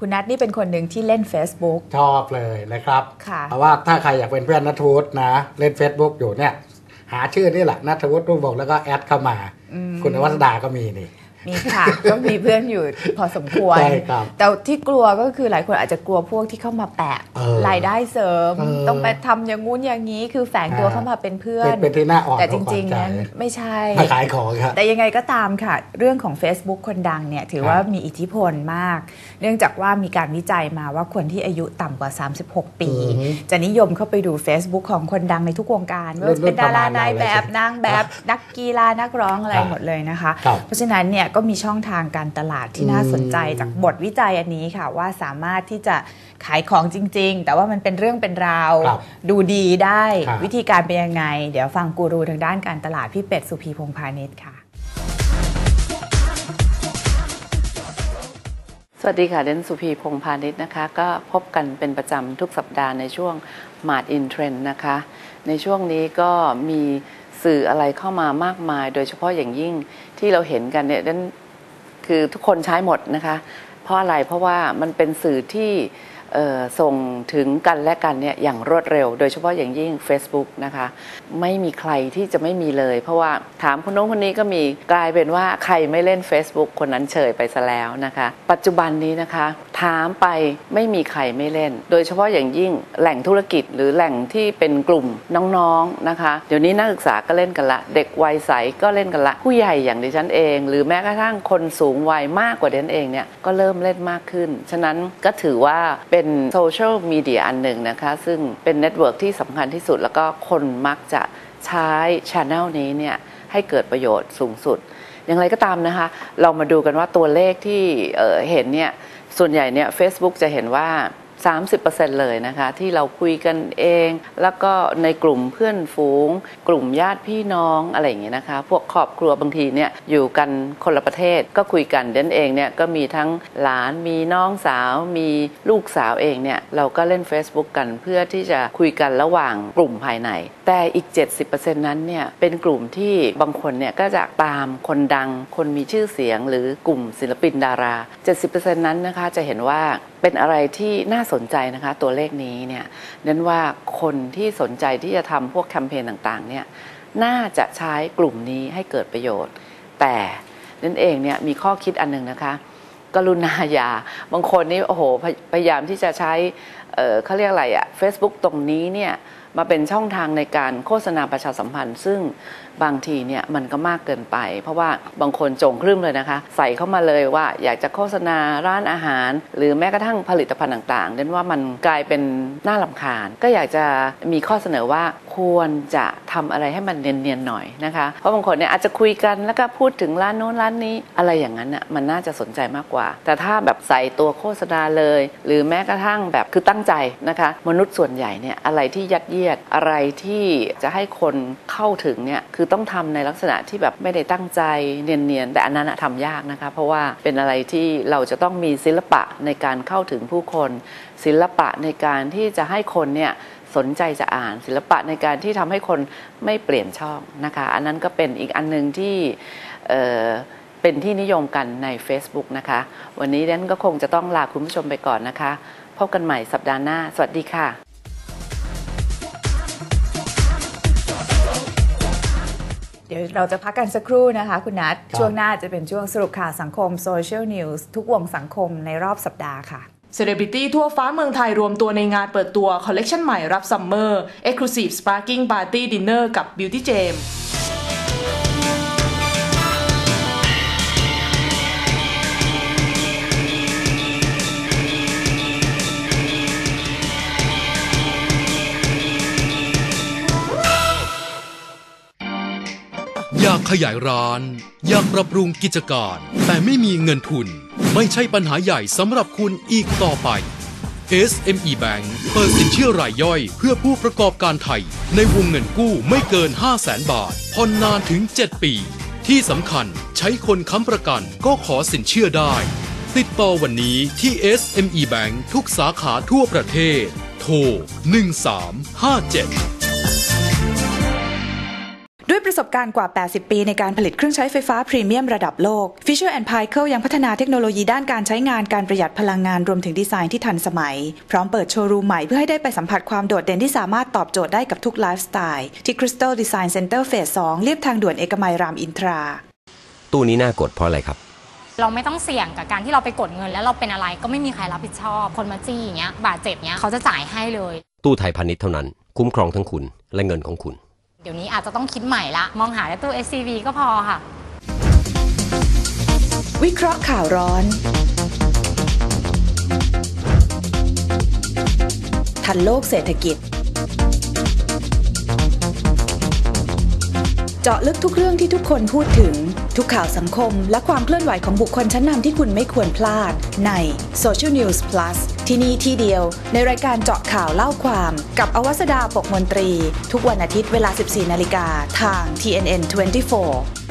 คุณนัทนี่เป็นคนหนึ่งที่เล่น Facebook ชอบเลยนะครับค่ะเพราะว่าถ้าใครอยากเป็นเพื่อนนัทวุฒินะ เล่น Facebook อยู่เนี่ย หาชื่อนี่แหละนัทวุฒิรุ่งวงศ์แล้วก็แอดเข้ามา คุณนวัตดาก็มีนี่ มีค่ะ ก็มีเพื่อนอยู่พอสมควรใช่ครับแต่ที่กลัวก็คือหลายคนอาจจะกลัวพวกที่เข้ามาแปะเออรายได้เสริมเออต้องไปทำอย่างงู้นอย่างนี้ คือแฝงตัวอ่าเข้ามาเป็นเพื่อเป็นนเป็นที่น่าอ่อนแต่จของริงความๆนั้นใจไม่ใช่มาขายของครับแต่ยังไงก็ตามค่ะ เรื่องของ Facebook คนดังเนี่ยถือว่าครับมีอิทธิพลมาก เนื่องจากว่ามีการวิจัยมาว่าคนที่อายุต่ำกว่า 36 ปีอือฮึจะนิยมเข้าไปดู Facebook ของคนดังในทุกวงการไม่ว่าจะรุ่เป็นนๆดาราประมาณนายเราเลยแบบสินางแบบนักกีฬานักร้องอะไรครับหมดเลยนะคะครับเพราะฉะนั้นเนี่ยก็มีช่องทางการตลาดที่น่าสนใจอืมจากบทวิจัยอันนี้ค่ะ ว่าสามารถที่จะขายของจริง ๆ แต่ว่ามันเป็นเรื่องเป็นราวครับดูดีได้ครับวิธีการเป็นยังไง เดี๋ยวฟังกูรูทางด้านการตลาดพี่เป็ดสุพีพงษ์พาณิชย์ค่ะ สวัสดีค่ะเดนสุพีพงษ์พาณิชย์นะคะ ก็พบกันเป็นประจำทุกสัปดาห์ในช่วง Mart in Trend นะคะ ในช่วงนี้ก็มีสื่ออะไรเข้ามามากมาย โดยเฉพาะอย่างยิ่ง ที่เราเห็นกันเนี่ยนั้นคือทุกคนใช้หมดนะคะ เพราะอะไรเพราะว่ามันเป็นสื่อที่ส่งถึงกันและกันเนี่ยอย่างรวดเร็ว โดยเฉพาะอย่างยิ่ง Facebook นะคะ ไม่มีใครที่จะไม่มีเลย เพราะว่าถามคนโน้นคนนี้ก็มีกลายเป็นว่าใครไม่เล่น Facebook คนนั้นเฉยไปซะแล้วนะคะ ปัจจุบันนี้นะคะถามไปไม่มีใครไม่เล่น โดยเฉพาะอย่างยิ่งแหล่งธุรกิจหรือแหล่งที่เป็นกลุ่มน้องๆนะคะ เดี๋ยวนี้นักศึกษาก็เล่นกันละ เด็กวัยใสก็เล่นกันละ ผู้ใหญ่อย่างดิฉันเอง หรือแม้กระทั่งคนสูงวัยมากกว่าดิฉันเองเนี่ยก็เริ่มเล่นมากขึ้น ฉะนั้นก็ถือว่าเป็นโซเชียลมีเดียอันหนึ่งนะคะ ซึ่งเป็นเน็ตเวิร์กที่สำคัญที่สุดแล้วก็คนมักจะใช้ช anel นี้เนี่ยให้เกิดประโยชน์สูงสุด อย่างไรก็ตามนะคะ เรามาดูกันว่าตัวเลขที่เเห็นเนี่ยส่วนใหญ่เนี่ย Facebook จะเห็นว่า 30%เลยนะคะ ที่เราคุยกันเอง แล้วก็ในกลุ่มเพื่อนฝูง กลุ่มญาติพี่น้องอะไรอย่างเงี้ยนะคะ พวกครอบครัวบางทีเนี่ยอยู่กันคนละประเทศก็คุยกันเดนเองเนี่ยก็มีทั้งหลานมีน้องสาว มีลูกสาวเองเนี่ยเราก็เล่น Facebook กันเพื่อที่จะคุยกันระหว่างกลุ่มภายในแต่อีก 70%นั้นเนี่ยเป็นกลุ่มที่บางคนเนี่ยก็จะตามคนดัง คนมีชื่อเสียง หรือกลุ่มศิลปินดารา 70%นั้นนะคะจะเห็นว่าเป็นอะไรที่น่าสนใจนะคะตัวเลขนี้เนี่ยเน้นว่าคนที่สนใจที่จะทำพวกแคมเปญต่างๆเนี่ยน่าจะใช้กลุ่มนี้ให้เกิดประโยชน์ แต่นั่นเองเนี่ยมีข้อคิดอันหนึ่งนะคะ กรุณาอย่าบางคนนี่โอ้โหพยายามที่จะใช้เเขาเรียกอะไรอะ Facebook ตรงนี้เนี่ย มาเป็นช่องทางในการโฆษณาประชาสัมพันธ์ ซึ่งบางทีเนี่ยมันก็มากเกินไป เพราะว่าบางคนจงครึ่มเลยนะคะ ใส่เข้ามาเลยว่าอยากจะโฆษณาร้านอาหาร หรือแม้กระทั่งผลิตภัณฑ์ต่างๆเน้นว่ามันกลายเป็นน่าลำคาญ ก็อยากจะมีข้อเสนอว่าควรจะทำอะไรให้มันเนียนๆหน่อยนะคะ เพราะบางคนเนี่ยอาจจะคุยกันแล้วก็พูดถึงร้านโน้นร้านนี้ อะไรอย่างนั้นน่ะมันน่าจะสนใจมากกว่า แต่ถ้าแบบใส่ตัวโฆษณาเลย หรือแม้กระทั่งแบบคือตั้งใจนะคะ มนุษย์ส่วนใหญ่เนี่ยอะไรที่ยัดเยียดอะไรที่จะให้คนเข้าถึงเนี่ยคือต้องทำในลักษณะที่แบบไม่ได้ตั้งใจเนียนๆแต่อันนั้นทำยากนะคะเพราะว่าเป็นอะไรที่เราจะต้องมีศิลปะในการเข้าถึงผู้คน ศิลปะในการที่จะให้คนเนี่ยสนใจจะอ่านศิลปะในการที่ทำให้คนไม่เปลี่ยนช่องนะคะอันนั้นก็เป็นอีกอันหนึ่งที่เเป็นที่นิยมกันใน Facebook นะคะ วันนี้ดันก็คงจะต้องลาคุณผู้ชมไปก่อนนะคะ พบกันใหม่สัปดาห์หน้า สวัสดีค่ะ เดี๋ยวเราจะพักกันสักครู่นะคะ คุณนัทครับช่วงหน้าจะเป็นช่วงสรุปข่าวสังคมโซเชียลนิวส์ทุกวงสังคมในรอบสัปดาห์ค่ะเซเลบริตี้ทั่วฟ้าเมืองไทยรวมตัวในงานเปิดตัวคอลเลกชันใหม่รับซัมเมอร์ Exclusive Sparking Party Dinner กับ Beauty Jam ขยายร้าน อยากปรับปรุงกิจการ แต่ไม่มีเงินทุน ไม่ใช่ปัญหาใหญ่สำหรับคุณอีกต่อไป SME Bank เปิดสินเชื่อรายย่อยเพื่อผู้ประกอบการไทย ในวงเงินกู้ไม่เกิน 5 0 0แสนบาทผ่อนนานถึง 7 ปี ที่สำคัญใช้คนค้ำประกันก็ขอสินเชื่อได้ ติดต่อวันนี้ที่ SME Bank ทุกสาขาทั่วประเทศ โทร 1357 ด้วยประสบการณ์กว่า 80 ปีในการผลิตเครื่องใช้ไฟฟ้าพรีเมียมระดับโลก Fisher p i c e ยังพัฒนาเทคโนโลยีด้านการใช้งานการประหยัดพลังงานรวมถึงดีไซน์ที่ทันสมัย พร้อมเปิดโชว์รูมใหม่เพื่อให้ได้ไปสัมผัสความโดดเด่นที่สามารถตอบโจทย์ได้กับทุกไลฟ์สไตล์ที่ Crystal Design Center Phase 2เรียบทางด่วนเอกมัยรามอินทรา ตู้นี้น่ากดเพราะอะไรครับเราไม่ต้องเสี่ยงกับการที่เราไปกดเงิน แล้วเราเป็นอะไรก็ไม่มีใครรับผิดชอบ คนมาจี้อย่างเงี้ยบาดเจ็บเงี้ยเขาจะจ่ายให้เลย ตู้ไทยพาณิชย์เท่านั้น คุ้มครองทั้งคุณและเงินของคุณ เดี๋ยวนี้อาจจะต้องคิดใหม่ละ มองหาในตู้ SCV ก็พอค่ะ วิเคราะห์ข่าวร้อน ทันโลกเศรษฐกิจ เจาะลึกทุกเรื่องที่ทุกคนพูดถึง ทุกข่าวสังคม และความเคลื่อนไหวของบุคคลชั้นนำที่คุณไม่ควรพลาด ใน Social News Plus ที่นี่ที่เดียว ในรายการเจาะข่าวเล่าความ กับอวสดาปกมนตรี ทุกวันอาทิตย์เวลา 14 นาฬิกาทาง TNN 24